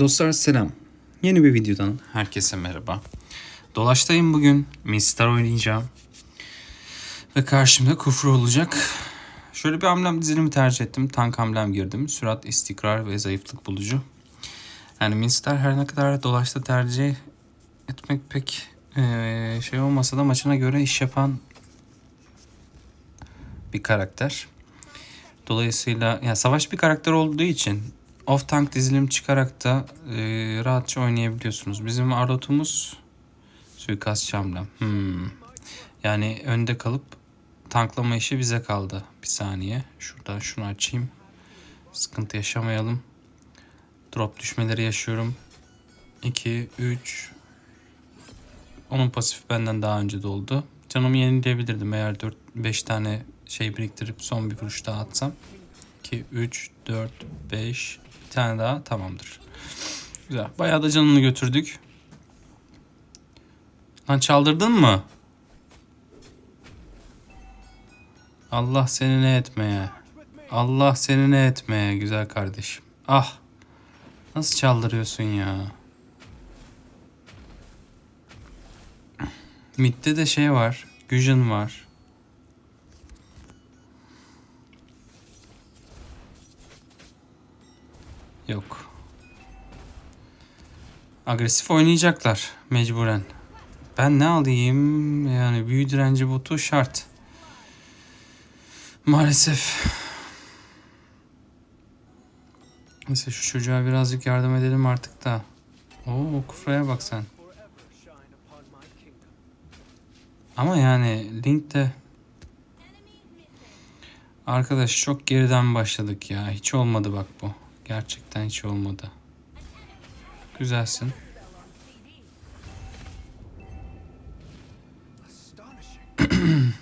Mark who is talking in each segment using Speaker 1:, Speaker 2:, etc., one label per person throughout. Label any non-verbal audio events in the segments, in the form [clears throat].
Speaker 1: Dostlar selam. Yeni bir videodan herkese merhaba. Dolaştayım bugün. Mistar oynayacağım. Ve karşımda kufru olacak. Şöyle bir amblem dizilimi tercih ettim. Tank amblem girdim. Sürat, istikrar ve zayıflık bulucu. Yani Minstar her ne kadar dolaşta tercih etmek pek eee, şey olmasa da maçına göre iş yapan bir karakter. Dolayısıyla yani savaş bir karakter olduğu için off tank dizilim çıkarak da e, rahatça oynayabiliyorsunuz. Bizim Arlot'umuz suikast şamlem. Hmm. Yani önde kalıp tanklama işi bize kaldı. Bir saniye. Şuradan şunu açayım. Sıkıntı yaşamayalım. Drop düşmeleri yaşıyorum. 2, 3. Onun pasif benden daha önce doldu. Canımı yenileyebilirdim eğer 4 5 tane şey biriktirip son bir vuruş daha atsam. 2, 3, 4, 5. Tane daha tamamdır. Güzel. Bayağı da canını götürdük. Lan çaldırdın mı? Allah seni ne etmeye. Allah seni ne etmeye güzel kardeşim. Ah. Nasıl çaldırıyorsun ya? Mid'de de şey var. Gusion var. Yok. Agresif oynayacaklar mecburen. Ben ne alayım? Yani büyü direnci botu şart. Maalesef. Neyse şu çocuğa birazcık yardım edelim artık da. Oo kufraya bak sen. Ama yani Link de Arkadaş çok geriden başladık ya. Hiç olmadı bak bu. Gerçekten hiç olmadı. Güzelsin. [clears throat]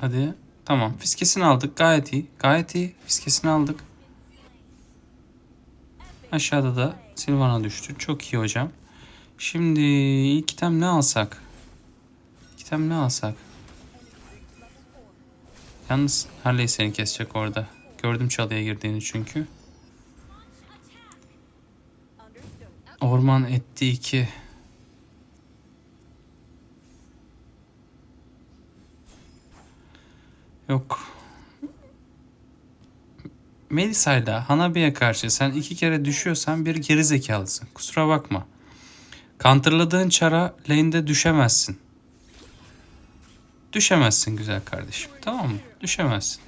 Speaker 1: Hadi. Tamam. Fiskesini aldık. Gayet iyi. Gayet iyi. Fiskesini aldık. Aşağıda da Silvana düştü. Çok iyi hocam. Şimdi ilk item ne alsak? İlk item ne alsak? Yalnız Harley seni kesecek orada. Gördüm çalıya girdiğini çünkü. Orman etti iki. Yok. Melisa'yla Hanabi'ye karşı sen iki kere düşüyorsan bir geri zekalısın. Kusura bakma. Counterladığın çara lane'de düşemezsin. Düşemezsin güzel kardeşim. Tamam mı? Düşemezsin.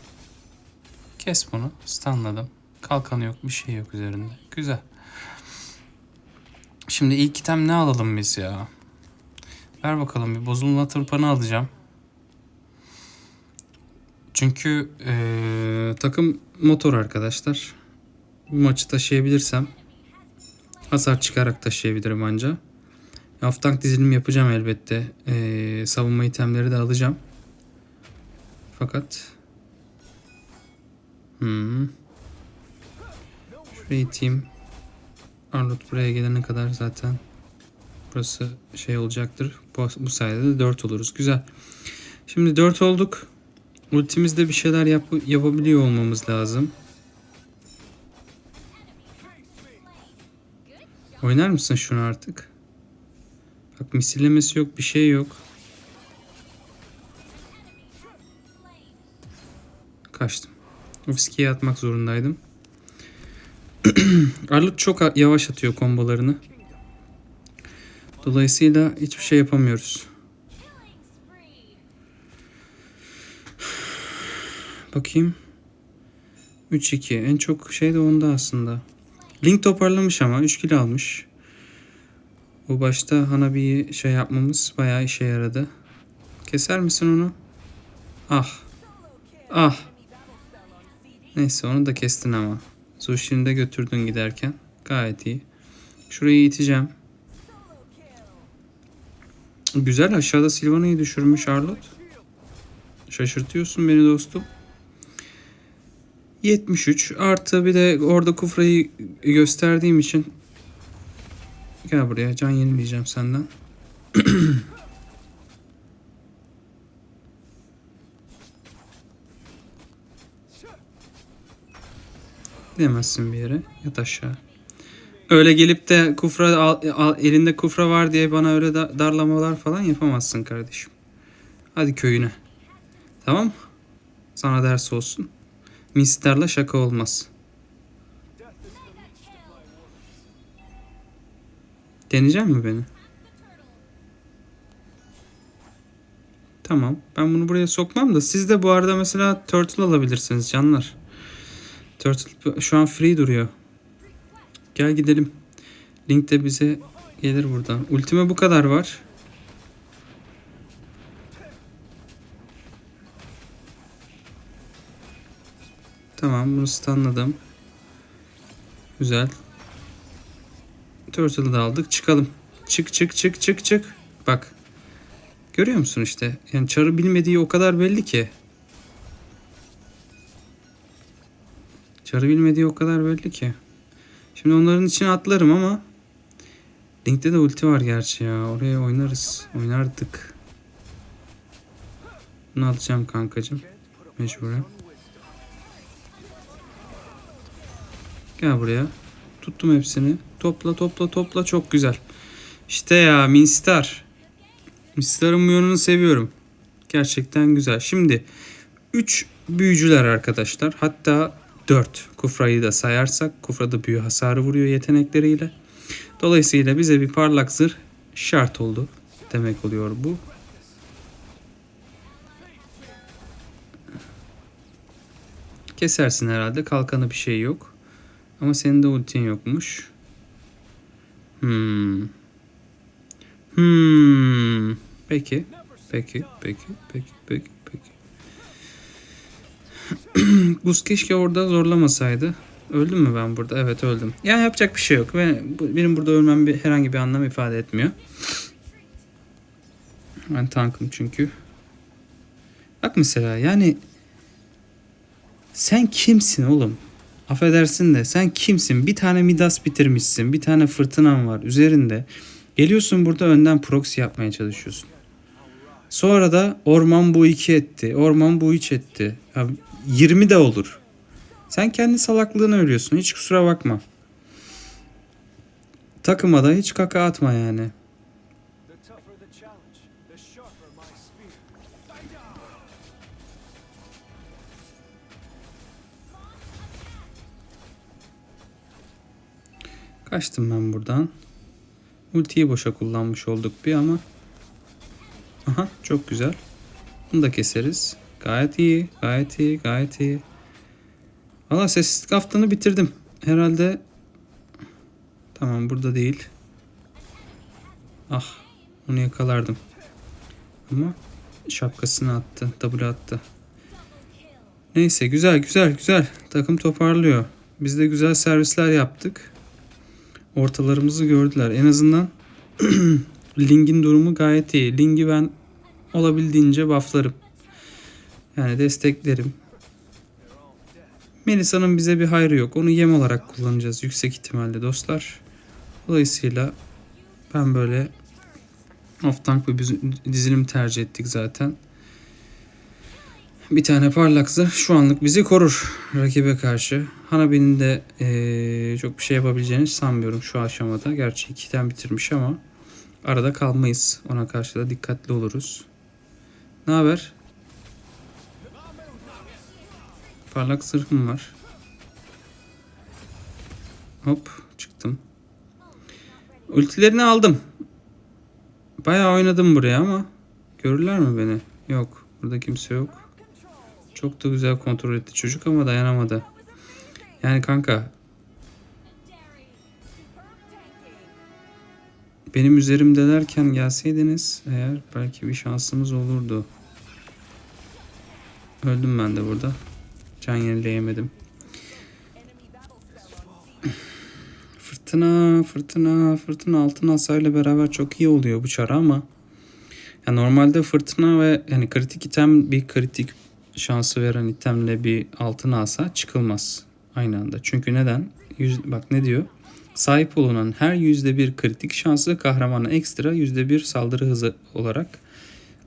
Speaker 1: Kes bunu. Stunladım. Kalkanı yok. Bir şey yok üzerinde. Güzel. Şimdi ilk item ne alalım biz ya? Ver bakalım bir bozulma tırpanı alacağım. Çünkü eee, takım motor arkadaşlar. Bu maçı taşıyabilirsem hasar çıkarak taşıyabilirim anca. Half tank dizilim yapacağım elbette. Eee, savunma itemleri de alacağım. Fakat hmm. Şuraya iteyim. Arnold buraya gelene kadar zaten burası şey olacaktır. Bu, bu sayede de 4 oluruz. Güzel. Şimdi 4 olduk. Ultimizde bir şeyler yap yapabiliyor olmamız lazım. Oynar mısın şunu artık? Bak misillemesi yok, bir şey yok. Kaçtım. O fiskiye atmak zorundaydım. [clears throat] Arlık çok yavaş atıyor kombolarını. Dolayısıyla hiçbir şey yapamıyoruz. [sighs] Bakayım. 3-2. En çok şey de onda aslında. Link toparlamış ama 3 kilo almış. Bu başta Hanabi'yi şey yapmamız bayağı işe yaradı. Keser misin onu? Ah. Ah. Neyse onu da kestin ama. Zushi'ni de götürdün giderken. Gayet iyi. Şurayı iteceğim. Güzel aşağıda Silvana'yı düşürmüş Arlot. Şaşırtıyorsun beni dostum. 73 artı bir de orada kufrayı gösterdiğim için gel buraya can yenileyeceğim senden. [clears throat] Gidemezsin bir yere. Yat aşağı. Öyle gelip de kufra al- al- elinde kufra var diye bana öyle da- darlamalar falan yapamazsın kardeşim. Hadi köyüne. Tamam mı? Sana ders olsun. Mistarla şaka olmaz. Deneyecek mi beni? Tamam. Ben bunu buraya sokmam da siz de bu arada mesela turtle alabilirsiniz canlar. Turtle şu an free duruyor. Gel gidelim. Link de bize gelir buradan. Ultime bu kadar var. Tamam bunu stunladım. Güzel. Turtle'ı da aldık. Çıkalım. Çık çık çık çık çık. Bak. Görüyor musun işte? Yani çarı bilmediği o kadar belli ki. Çarı bilmediği o kadar belli ki. Şimdi onların içine atlarım ama Link'te de ulti var gerçi ya. Oraya oynarız. Oynardık. Bunu alacağım kankacım. Mecburen. Gel buraya. Tuttum hepsini. Topla topla topla çok güzel. İşte ya Minstar. Minstar'ın bu yönünü seviyorum. Gerçekten güzel. Şimdi 3 büyücüler arkadaşlar. Hatta 4 Kufra'yı da sayarsak. Kufra da büyü hasarı vuruyor yetenekleriyle. Dolayısıyla bize bir parlak zırh şart oldu. Demek oluyor bu. Kesersin herhalde. Kalkanı bir şey yok. Ama senin de ultin yokmuş. Hmm. Hmm. Peki. Peki. Peki. Peki. Peki. Peki. [clears throat] Gus keşke orada zorlamasaydı. Öldüm mü ben burada? Evet öldüm. Yani yapacak bir şey yok. Bu- benim burada ölmem bir, herhangi bir anlam ifade etmiyor. Ben tankım çünkü. Bak mesela yani sen kimsin oğlum? Affedersin de sen kimsin? Bir tane Midas bitirmişsin. Bir tane fırtınan var üzerinde. Geliyorsun burada önden proxy yapmaya çalışıyorsun. Sonra da orman bu iki etti. Orman bu üç etti. Ya 20 de olur. Sen kendi salaklığını ölüyorsun. Hiç kusura bakma. Takıma da hiç kaka atma yani. Kaçtım ben buradan. Ultiyi boşa kullanmış olduk bir ama. Aha çok güzel. Bunu da keseriz. Gayet iyi, gayet iyi, gayet iyi. Valla sessizlik haftanı bitirdim. Herhalde tamam burada değil. Ah onu yakalardım. Ama şapkasını attı. W attı. Neyse güzel güzel güzel. Takım toparlıyor. Biz de güzel servisler yaptık. Ortalarımızı gördüler. En azından [clears throat] Ling'in durumu gayet iyi. Ling'i ben olabildiğince bufflarım. Yani desteklerim. Melisa'nın bize bir hayrı yok. Onu yem olarak kullanacağız yüksek ihtimalle dostlar. Dolayısıyla ben böyle off tank bir dizilim tercih ettik zaten. Bir tane parlak zırh şu anlık bizi korur rakibe karşı. Hanabi'nin de eee, çok bir şey yapabileceğini sanmıyorum şu aşamada. Gerçi ikiden bitirmiş ama arada kalmayız. Ona karşı da dikkatli oluruz. Ne haber? Parlak zırhım var. Hop çıktım. Ultilerini aldım. Bayağı oynadım buraya ama görürler mi beni? Yok. Burada kimse yok. Çok da güzel kontrol etti çocuk ama dayanamadı. Yani kanka benim üzerimdelerken gelseydiniz eğer belki bir şansımız olurdu. Öldüm ben de burada. Can yenileyemedim. Fırtına, fırtına, fırtına altın hasarıyla beraber çok iyi oluyor bu çara ama ya normalde fırtına ve yani kritik item bir kritik şansı veren itemle bir altın asa çıkılmaz aynı anda. Çünkü neden? Yüz, bak ne diyor? Sahip olunan her yüzde bir kritik şansı kahramana ekstra yüzde bir saldırı hızı olarak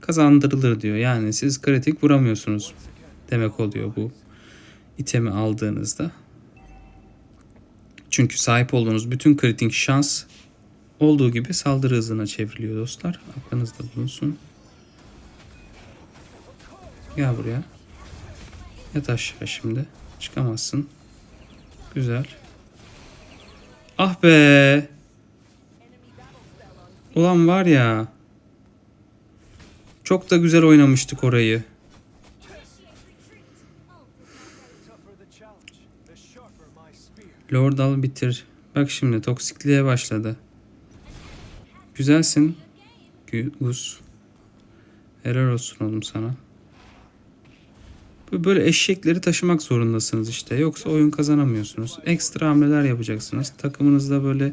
Speaker 1: kazandırılır diyor. Yani siz kritik vuramıyorsunuz demek oluyor bu itemi aldığınızda. Çünkü sahip olduğunuz bütün kritik şans olduğu gibi saldırı hızına çevriliyor dostlar. Aklınızda bulunsun. Gel buraya. Yat aşağı şimdi. Çıkamazsın. Güzel. Ah be. Ulan var ya. Çok da güzel oynamıştık orayı. Lord al bitir. Bak şimdi toksikliğe başladı. Güzelsin. Gü- Gus. Helal olsun oğlum sana. Böyle eşekleri taşımak zorundasınız işte. Yoksa oyun kazanamıyorsunuz. Ekstra hamleler yapacaksınız. Takımınızda böyle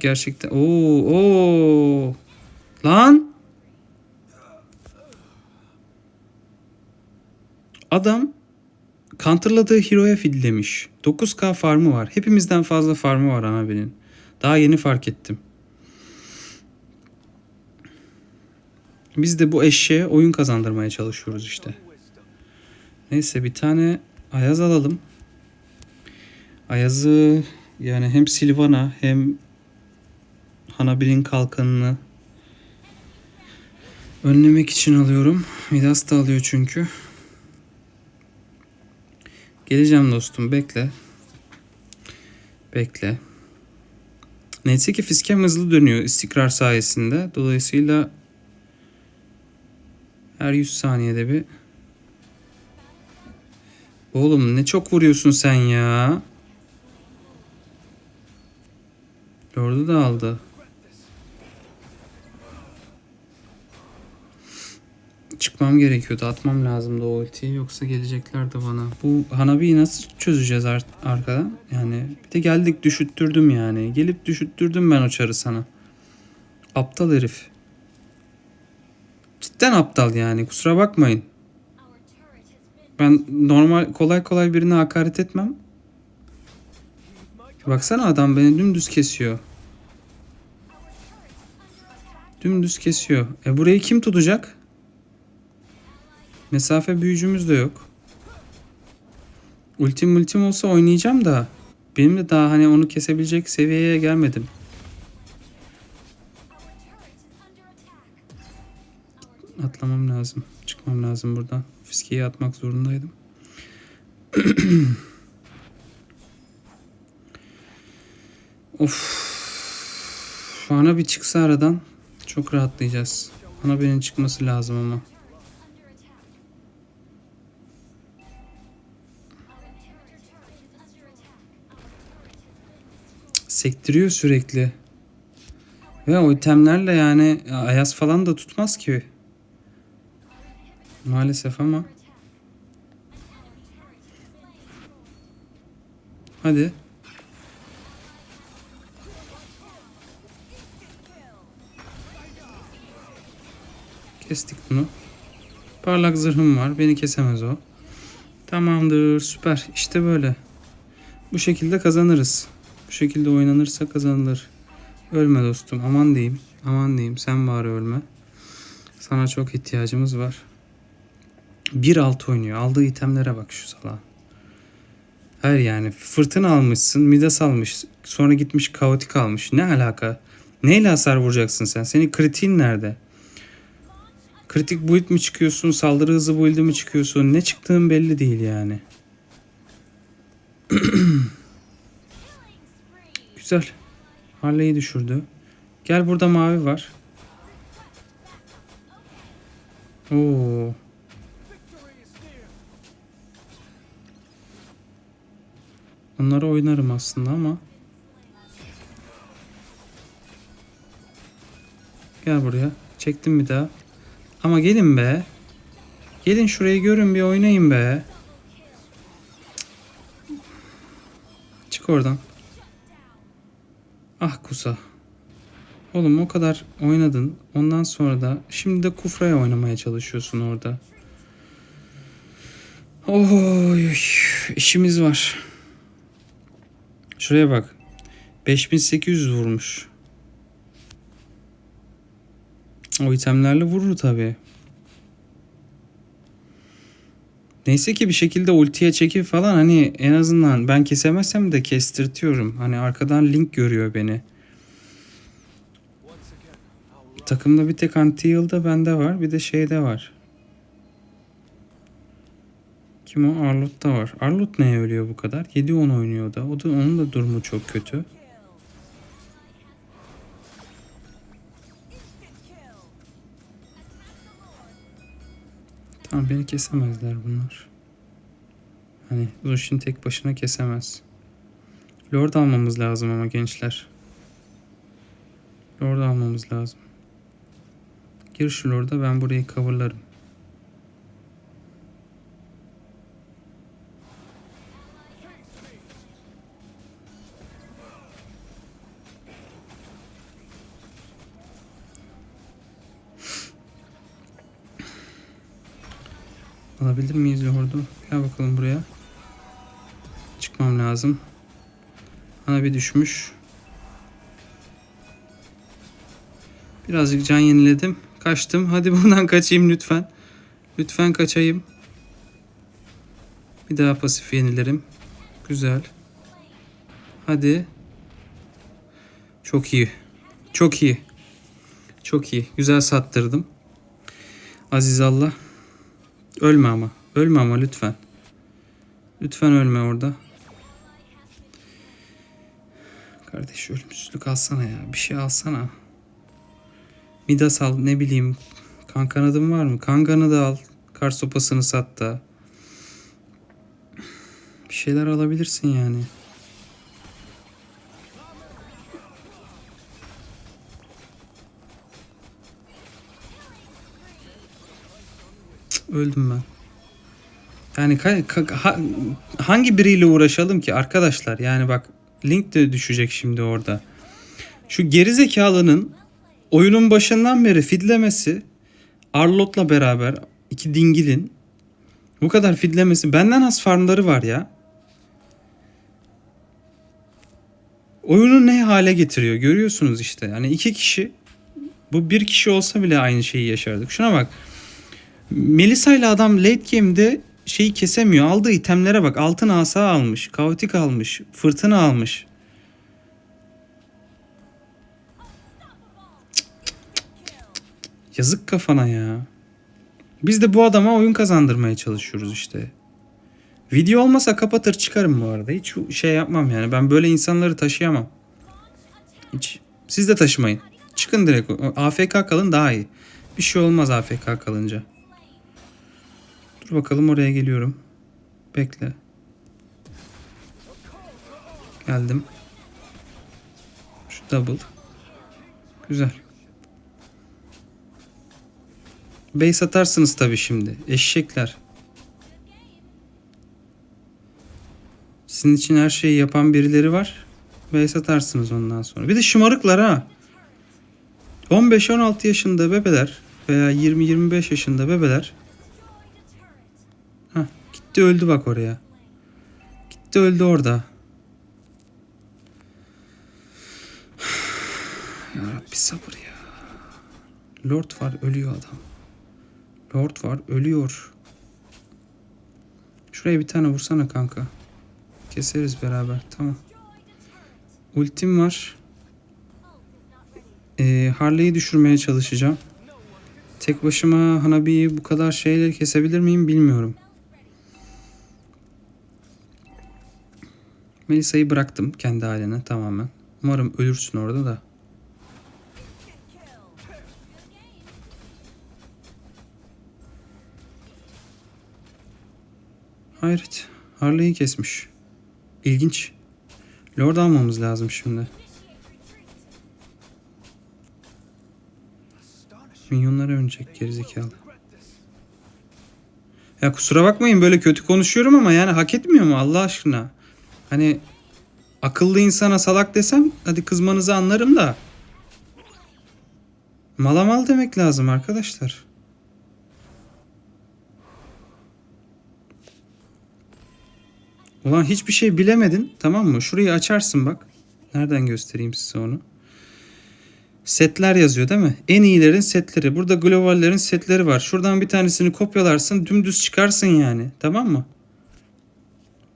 Speaker 1: gerçekten... Oo, oo. Lan! Adam Counterladığı hero'ya fidlemiş. 9k farmı var. Hepimizden fazla farmı var abinin. Daha yeni fark ettim. Biz de bu eşeğe oyun kazandırmaya çalışıyoruz işte. Neyse bir tane Ayaz alalım. Ayaz'ı yani hem Silvana hem Hanabi'nin kalkanını önlemek için alıyorum. Midas da alıyor çünkü. Geleceğim dostum bekle. Bekle. Neyse ki fiskem hızlı dönüyor istikrar sayesinde. Dolayısıyla her 100 saniyede bir Oğlum ne çok vuruyorsun sen ya. Lord'u da aldı. Çıkmam gerekiyordu. Atmam lazımdı o ultiyi. Yoksa geleceklerdi bana. Bu Hanabi'yi nasıl çözeceğiz ar- arkadan? Yani bir de geldik düşüttürdüm yani. Gelip düşüttürdüm ben o çarı sana. Aptal herif. Cidden aptal yani. Kusura bakmayın. Ben normal kolay kolay birine hakaret etmem. Baksana adam beni dümdüz kesiyor. Dümdüz kesiyor. E burayı kim tutacak? Mesafe büyücümüz de yok. Ultim ultim olsa oynayacağım da benim de daha hani onu kesebilecek seviyeye gelmedim. Atlamam lazım. Çıkmam lazım buradan. Fiskeyi atmak zorundaydım. [clears throat] of. Ana bir çıksa aradan çok rahatlayacağız. Ana benim çıkması lazım ama. Sektiriyor sürekli. Ve o itemlerle yani ayaz falan da tutmaz ki. Maalesef ama. Hadi. Kestik bunu. Parlak zırhım var. Beni kesemez o. Tamamdır. Süper. İşte böyle. Bu şekilde kazanırız. Bu şekilde oynanırsa kazanılır. Ölme dostum. Aman diyeyim. Aman diyeyim. Sen bari ölme. Sana çok ihtiyacımız var. 1-6 oynuyor. Aldığı itemlere bak şu salağın. Hayır yani fırtına almışsın, midas almış, sonra gitmiş kaotik almış. Ne alaka? Neyle hasar vuracaksın sen? Senin kritiğin nerede? Kritik build mi çıkıyorsun, saldırı hızı build'i mi çıkıyorsun? Ne çıktığın belli değil yani. [clears throat] Güzel. Harley'i düşürdü. Gel burada mavi var. Oo. Onları oynarım aslında ama. Gel buraya. Çektim bir daha. Ama gelin be. Gelin şurayı görün bir oynayın be. Çık oradan. Ah kusa. Oğlum o kadar oynadın. Ondan sonra da şimdi de kufraya oynamaya çalışıyorsun orada. Oy, işimiz var. Şuraya bak. 5800 vurmuş. O itemlerle vurur tabi. Neyse ki bir şekilde ultiye çekip falan hani en azından ben kesemezsem de kestirtiyorum. Hani arkadan link görüyor beni. Takımda bir tek anti da bende var. Bir de şeyde var. Kim o? Arlot'ta var. Arlot neye ölüyor bu kadar? 7-10 oynuyor da. O da onun da durumu çok kötü. Tamam beni kesemezler bunlar. Hani Lucian tek başına kesemez. Lord almamız lazım ama gençler. Lord almamız lazım. Gir şu Lord'a ben burayı coverlarım. Alabilir miyiz Lord'u? Gel bakalım buraya. Çıkmam lazım. Ana bir düşmüş. Birazcık can yeniledim. Kaçtım. Hadi [laughs] buradan kaçayım lütfen. Lütfen kaçayım. Bir daha pasif yenilerim. Güzel. Hadi. Çok iyi. Çok iyi. Çok iyi. Güzel sattırdım. Aziz Allah. Ölme ama. Ölme ama lütfen. Lütfen ölme orada. Kardeş ölümsüzlük alsana ya. Bir şey alsana. Midas al ne bileyim. Kan kanadın var mı? Kan kanadı al. Kar sopasını sat da. Bir şeyler alabilirsin yani. Öldüm ben. Yani hangi biriyle uğraşalım ki arkadaşlar? Yani bak link de düşecek şimdi orada. Şu gerizekalının oyunun başından beri fidlemesi Arlot'la beraber iki dingilin bu kadar fidlemesi benden az farmları var ya. Oyunu ne hale getiriyor görüyorsunuz işte. Yani iki kişi bu bir kişi olsa bile aynı şeyi yaşardık. Şuna bak. Melisa ile adam late game'de şeyi kesemiyor. Aldığı itemlere bak. Altın asa almış. Kaotik almış. Fırtına almış. Yazık kafana ya. Biz de bu adama oyun kazandırmaya çalışıyoruz işte. Video olmasa kapatır çıkarım bu arada. Hiç şey yapmam yani. Ben böyle insanları taşıyamam. Hiç. Siz de taşımayın. Çıkın direkt. AFK kalın daha iyi. Bir şey olmaz AFK kalınca. Dur bakalım oraya geliyorum. Bekle. Geldim. Şu double. Güzel. Base atarsınız tabii şimdi. Eşekler. Sizin için her şeyi yapan birileri var. Base atarsınız ondan sonra. Bir de şımarıklar ha. 15-16 yaşında bebeler veya 20-25 yaşında bebeler. Gitti öldü bak oraya. Gitti öldü orada. [sighs] Ya Rabbi sabır ya. Lord var ölüyor adam. Lord var ölüyor. Şuraya bir tane vursana kanka. Keseriz beraber tamam. Ultim var. Ee, Harley'i düşürmeye çalışacağım. Tek başıma Hanabi'yi bu kadar şeyleri kesebilir miyim bilmiyorum. Melisa'yı bıraktım kendi haline tamamen. Umarım ölürsün orada da. Hayret. Harley'i kesmiş. İlginç. Lord almamız lazım şimdi. Minyonlara önecek gerizekalı. Ya kusura bakmayın böyle kötü konuşuyorum ama yani hak etmiyor mu Allah aşkına? Hani akıllı insana salak desem hadi kızmanızı anlarım da. Mala mal demek lazım arkadaşlar. Ulan hiçbir şey bilemedin tamam mı? Şurayı açarsın bak. Nereden göstereyim size onu? Setler yazıyor değil mi? En iyilerin setleri. Burada globallerin setleri var. Şuradan bir tanesini kopyalarsın dümdüz çıkarsın yani. Tamam mı?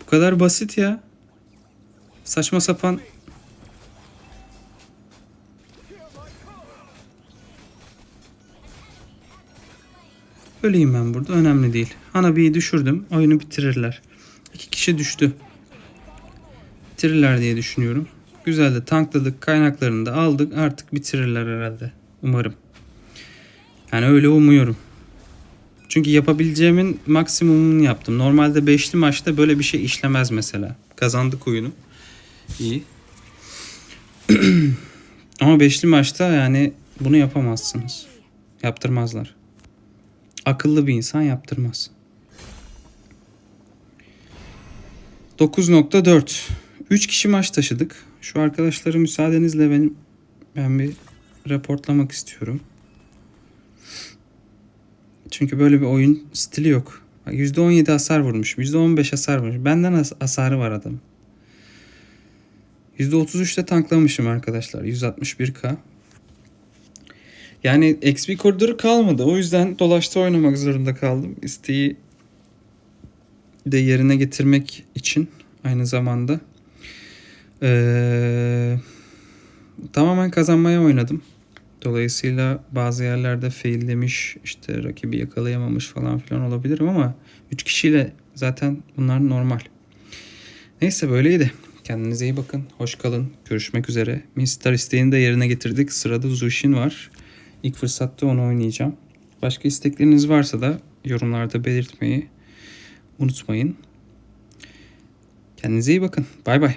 Speaker 1: Bu kadar basit ya. Saçma sapan Öleyim ben burada önemli değil. Hanabi'yi düşürdüm. Oyunu bitirirler. İki kişi düştü. Bitirirler diye düşünüyorum. Güzel de tankladık. Kaynaklarını da aldık. Artık bitirirler herhalde. Umarım. Yani öyle umuyorum. Çünkü yapabileceğimin maksimumunu yaptım. Normalde beşli maçta böyle bir şey işlemez mesela. Kazandık oyunu. İyi. [clears throat] Ama beşli maçta yani bunu yapamazsınız. Yaptırmazlar. Akıllı bir insan yaptırmaz. 9.4 3 kişi maç taşıdık. Şu arkadaşları müsaadenizle benim ben bir raportlamak istiyorum. Çünkü böyle bir oyun stili yok. Bak %17 hasar vurmuş. %15 hasar vurmuş. Benden has- hasarı var adam. %33'te tanklamışım arkadaşlar. 161k. Yani XP koridoru kalmadı. O yüzden dolaşta oynamak zorunda kaldım. İsteği de yerine getirmek için aynı zamanda. Ee, tamamen kazanmaya oynadım. Dolayısıyla bazı yerlerde faillemiş, işte rakibi yakalayamamış falan filan olabilirim ama 3 kişiyle zaten bunlar normal. Neyse böyleydi. Kendinize iyi bakın. Hoş kalın. Görüşmek üzere. Minstar isteğini de yerine getirdik. Sırada Zushin var. İlk fırsatta onu oynayacağım. Başka istekleriniz varsa da yorumlarda belirtmeyi unutmayın. Kendinize iyi bakın. Bay bay.